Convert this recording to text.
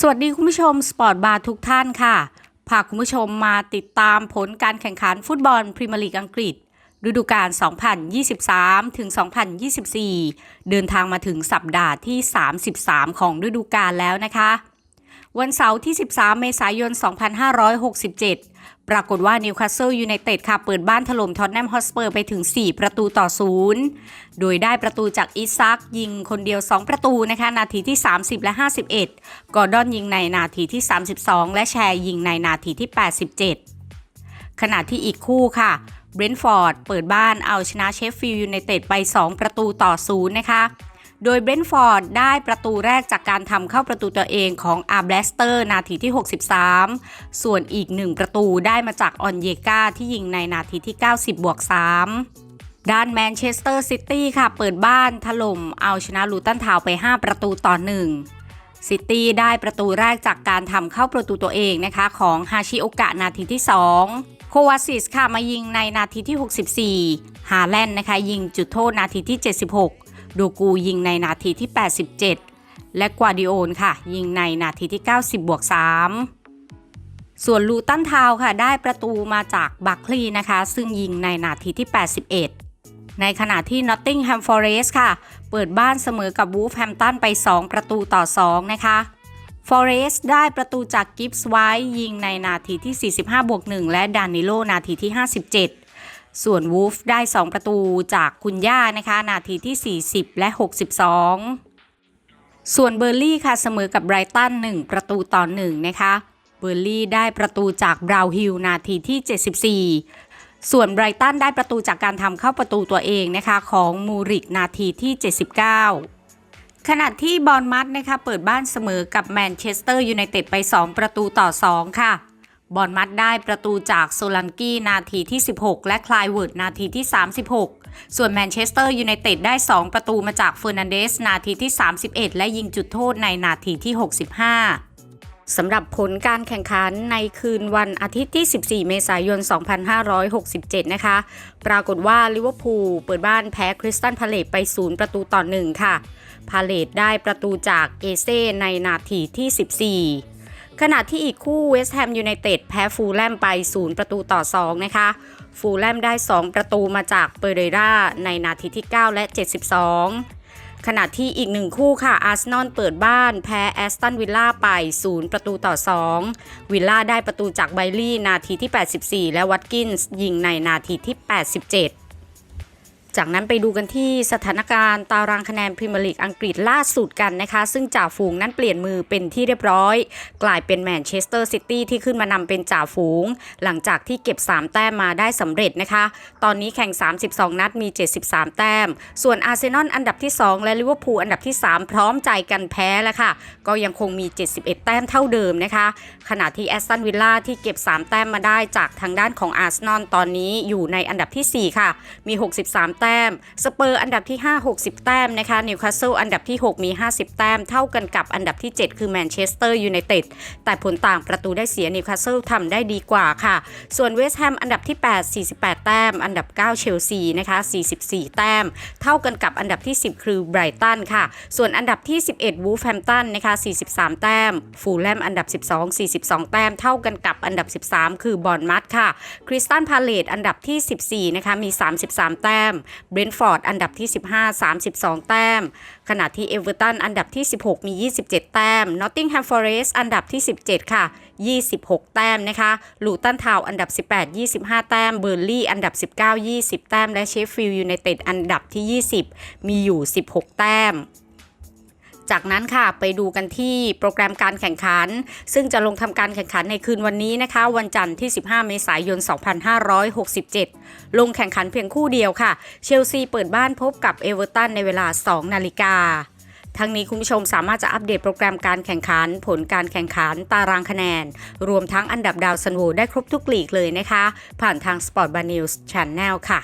สวัสดีคุณผู้ชมสปอร์ตบาร์ทุกท่านค่ะ พาคุณผู้ชมมาติดตามผลการแข่งขันฟุตบอลพรีเมียร์ลีกอังกฤษ ฤดูกาล 2023 ถึง 2024 เดินทางมาถึงสัปดาห์ที่ 33 ของฤดูกาลแล้วนะคะ วันเสาร์ที่ 13 เมษายน 2567 ปรากฏว่านิวคาสเซิลยูไนเต็ดค่ะเปิดบ้านถล่มท็อตแนมฮอสเปอร์ไปถึง 4 ประตูต่อ0โดยได้ประตูจากอิซักยิงคนเดียว 2 ประตูนะคะนาทีที่ 30 และ 51 กอร์ดอนยิงในนาทีที่ 32 และแชร์ยิงในนาทีที่ 87 ขณะที่อีกคู่ค่ะเบรนท์ฟอร์ดเปิดบ้านเอาชนะเชฟฟิลด์ยูไนเต็ดไป 2 ประตูต่อ0นะคะ โดยเบรนท์ฟอร์ดได้ประตูแรกจากการทำเข้าประตูตัวเองของอาร์เบสเตอร์นาทีที่ 63 ส่วนอีก1ประตูได้มาจากออนเยกาที่ยิงในนาทีที่ 90บวก3ด้านแมนเชสเตอร์ซิตี้ค่ะเปิดบ้านถล่มเอาชนะลูตันทาวไป 5 ประตูต่อ1ซิตี้ได้ประตูแรกจากการทำเข้าประตูตัวเองนะคะ ของฮาชิโอกะนาทีที่ 2 โควาซิสค่ะมายิงในนาทีที่ 64 ฮาแลนด์นะคะ ยิงจุดโทษนาทีที่ 76 ดูกูยิงในนาทีที่ 87 และกวาดิโอนค่ะ ยิงในนาทีที่ 90 บวก 3 ส่วนลูตันทาวค่ะ ได้ประตูมาจากบัคลีนะคะ ซึ่งยิงในนาทีที่ 81 ในขณะที่ Nottingham Forest ค่ะ เปิดบ้านเสมอกับ Wolverhampton ไป 2 ประตูต่อ 2 นะคะ Forest ได้ประตูจากกิฟส์ไว้ยิงในนาทีที่ 45 บวก 1 และดานิโลนาทีที่ 57 ส่วน Wolf ได้ 2 ประตูจากคุณย่านะคะนาทีที่ 40 และ 62 ส่วนเบอร์ลี่ค่ะเสมอกับไบรตัน 1 ประตูต่อ1นะคะ เบอร์ลี่ได้ประตูจากบราวฮิลนาทีที่ 74 ส่วนไบรตันได้ประตูจากการทำเข้าประตูตัวเองนะคะของมูริกนาทีที่ 79ขณะที่บอลมัดนะคะเปิดบ้านเสมอกับแมนเชสเตอร์ยูไนเต็ดไป 2 ประตูต่อ 2 ค่ะ บอลมัดได้ประตูจากโซลันกี้นาทีที่ 16 และคลายเวิร์ดนาทีที่ 36 ส่วนแมนเชสเตอร์ยูไนเต็ดได้ 2 ประตูมาจากเฟอร์นันเดสนาทีที่ 31 และยิงจุดโทษในนาทีที่ 65สำหรับผลการแข่งขันในคืนวันอาทิตย์ที่ 14 เมษายน 2567 นะคะ ปรากฏว่าลิเวอร์พูลเปิดบ้านแพ้คริสตันพาเลตไป 0 ประตูต่อ 1 ค่ะ พาเลตได้ประตูจากเอเซ่ในนาทีที่ 14 ขณะที่อีกคู่เวสต์แฮมยูไนเต็ดแพ้ฟูลแลมไป 0 ประตูต่อ 2 นะคะ ฟูลแลมได้ 2 ประตูมาจากเปเรราในนาทีที่ 9 และ 72 ขณะที่อีกหนึ่งคู่ค่ะอาร์เซนอลเปิดบ้านแพ้แอสตันวิลล่าไป 0 ประตูต่อ 2 วิลล่าได้ประตูจากไบลี่นาทีที่ 84 และวัตกินส์ยิงในนาทีที่ 87 จากนั้นไปดูกันที่สถานการณ์ตารางคะแนนพรีเมียร์ลีกอังกฤษล่าสุดกันนะคะ ซึ่งจ่าฝูงนั้นเปลี่ยนมือเป็นที่เรียบร้อย กลายเป็นแมนเชสเตอร์ซิตี้ที่ขึ้นมานำเป็นจ่าฝูง หลังจากที่เก็บ 3 แต้มมาได้สำเร็จนะคะ ตอนนี้แข่ง 32 นัดมี 73 แต้ม ส่วนอาร์เซนอลอันดับที่ 2 และลิเวอร์พูลอันดับที่ 3 พร้อมใจกันแพ้แล้วค่ะ ก็ยังคงมี 71 แต้มเท่าเดิมนะคะ ขณะที่แอสตันวิลล่าที่เก็บ 3 แต้มมาได้จากทางด้านของอาร์เซนอลตอนนี้อยู่ในอันดับทีสี่4 ค่ะ มี 63 แต้มสเปอร์อันดับที่ 5 60 แต้มนะคะ นิวคาสเซิลอันดับที่ 6 มี 50 แต้ม เท่ากันกับอันดับที่ 7 คือแมนเชสเตอร์ยูไนเต็ด แต่ผลต่างประตูได้เสียนิวคาสเซิลทำได้ดีกว่าค่ะ ส่วนเวสต์แฮมอันดับที่ 8 48 แต้ม อันดับ 9 เชลซีนะคะ 44 แต้ม เท่ากันกับอันดับที่ 10 คือไบรตันค่ะ ส่วนอันดับที่ 11 วูฟแฮมตันนะคะ 43 แต้ม ฟูลแลมอันดับ 12 42 แต้ม เท่ากันกับอันดับ 13 คือบอลมัดค่ะ คริสตันพาเลตอันดับที่ 14 นะคะ มี 33 แต้มเบรนท์ฟอร์ดอันดับที่ 15 32 แต้ม ขณะที่เอเวอร์ตันอันดับที่ 16 มี 27 แต้มนอตติงแฮมฟอร์เรสอันดับที่ 17 ค่ะ 26 แต้มนะคะลูตันทาวอันดับ 18 25 แต้มเบอร์ลี่อันดับ 19 20 แต้ม และเชฟฟิลด์ยูไนเต็ดอันดับที่ 20 มีอยู่ 16 แต้ม จากนั้นค่ะไปดูกันที่โปรแกรมการแข่งขัน ซึ่งจะลงทำการแข่งขันในคืนวันนี้นะคะ วันจันทร์ที่ 15 เมษายน 2567 ลงแข่งขันเพียงคู่เดียวค่ะ เชลซีเปิดบ้านพบกับเอเวอร์ตันในเวลา 2 นาฬิกาทั้งนี้คุณผู้ชมสามารถจะอัปเดตโปรแกรมการแข่งขัน ผลการแข่งขัน ตารางคะแนน รวมทั้งอันดับดาวซันโวได้ครบทุกลีกเลยนะคะ ผ่านทาง Sport b a r News Channel ค่ะ